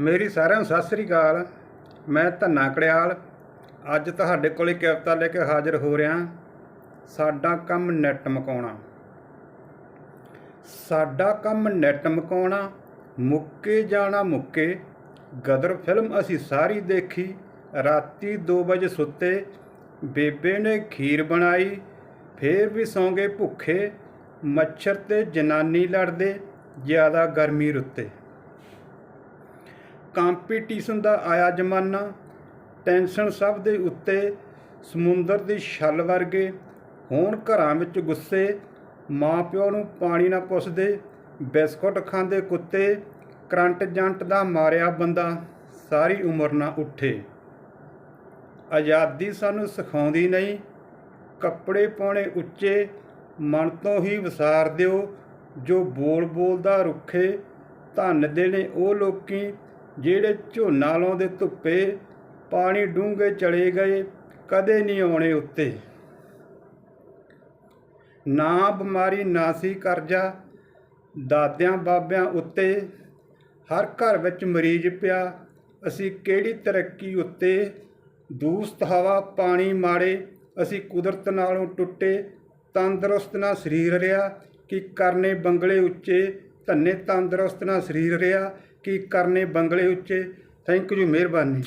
ਮੇਰੀ ਸਾਰਿਆਂ ਨੂੰ ਸਤਿ ਸ੍ਰੀ ਅਕਾਲ। ਮੈਂ ਧੰਨਾ ਕੜਿਆਲ। ਅੱਜ ਤੁਹਾਡੇ ਕੋਲ ਇੱਕ ਕਵਿਤਾ ਲੈ ਕੇ ਹਾਜ਼ਰ ਹੋ ਰਿਹਾ। ਸਾਡਾ ਕੰਮ ਨੈਟ ਮਕਾਉਣਾ। ਸਾਡਾ ਕੰਮ ਨੈਟ ਮਕਾਉਣਾ, ਮੁੱਕੇ ਜਾਣਾ ਮੁੱਕੇ। ਗਦਰ ਫਿਲਮ ਅਸੀਂ ਸਾਰੀ ਦੇਖੀ। ਰਾਤੀ 2 ਵਜੇ ਸੁੱਤੇ। ਬੇਬੇ ਨੇ ਖੀਰ ਬਣਾਈ, ਫੇਰ ਵੀ ਸੌਂਗੇ ਭੁੱਖੇ। ਮੱਛਰ ਤੇ ਜਨਾਨੀ ਲੜਦੇ, ਜ਼ਿਆਦਾ ਗਰਮੀ ਰੁੱਤੇ। ਕੰਪੀਟੀਸ਼ਨ ਦਾ ਆਇਆ ਜ਼ਮਾਨਾ ਟੈਨਸ਼ਨ ਸਭ ਦੇ ਉੱਤੇ, ਸਮੁੰਦਰ ਦੀ ਛੱਲ ਵਰਗੇ। ਹੋਣ ਘਰਾਂ ਵਿੱਚ ਗੁੱਸੇ ਮਾਂ ਪਿਓ ਨੂੰ ਪਾਣੀ ਨਾ ਪੁੱਛਦੇ, ਬਿਸਕੁਟ ਖਾਂਦੇ ਕੁੱਤੇ, ਕਰੰਟ ਜੰਟ ਦਾ ਮਾਰਿਆ ਬੰਦਾ, ਸਾਰੀ ਉਮਰ ਨਾ ਉੱਠੇ। ਆਜ਼ਾਦੀ ਸਾਨੂੰ ਸਿਖਾਉਂਦੀ ਨਹੀਂ, ਕੱਪੜੇ ਪਾਉਣੇ ਉੱਚੇ, ਮਨ ਤੋਂ ਹੀ ਵਿਸਾਰ ਦਿਓ, ਜੋ ਬੋਲ ਬੋਲਦਾ ਰੁੱਖੇ, ਧੰਨ ਦੇ ਨੇ ਉਹ ਲੋਕੀ ਜਿਹੜੇ ਝੋਨਾ ਲਾਉਂਦੇ ਧੁੱਪੇ ਪਾਣੀ ਡੂੰਘੇ ਚਲੇ ਗਏ, ਕਦੇ ਨਹੀਂ ਆਉਣੇ ਉੱਤੇ। ਨਾ ਬਿਮਾਰੀ, ਨਾ ਸੀ ਕਰਜ਼ਾ, ਦਾਦਿਆਂ ਬਾਬਿਆਂ ਉੱਤੇ। ਹਰ ਘਰ ਵਿੱਚ ਮਰੀਜ਼ ਪਿਆ, ਅਸੀਂ ਕਿਹੜੀ ਤਰੱਕੀ ਉੱਤੇ? ਦੂਸਤ ਹਵਾ, ਪਾਣੀ ਮਾੜੇ, ਅਸੀਂ ਕੁਦਰਤ ਨਾਲੋਂ ਟੁੱਟੇ, ਤੰਦਰੁਸਤ ਨਾ ਸਰੀਰ ਰਿਹਾ, ਕਿ ਕਰਨੇ ਬੰਗਲੇ ਉੱਚੇ, ਧੰਨੇ ਤੰਦਰੁਸਤ ਨਾ ਸਰੀਰ ਰਿਹਾ ਕੀ ਕਰਨੇ ਬੰਗਲੇ ਉੱਚੇ? ਥੈਂਕ ਯੂ ਮਿਹਰਬਾਨੀ।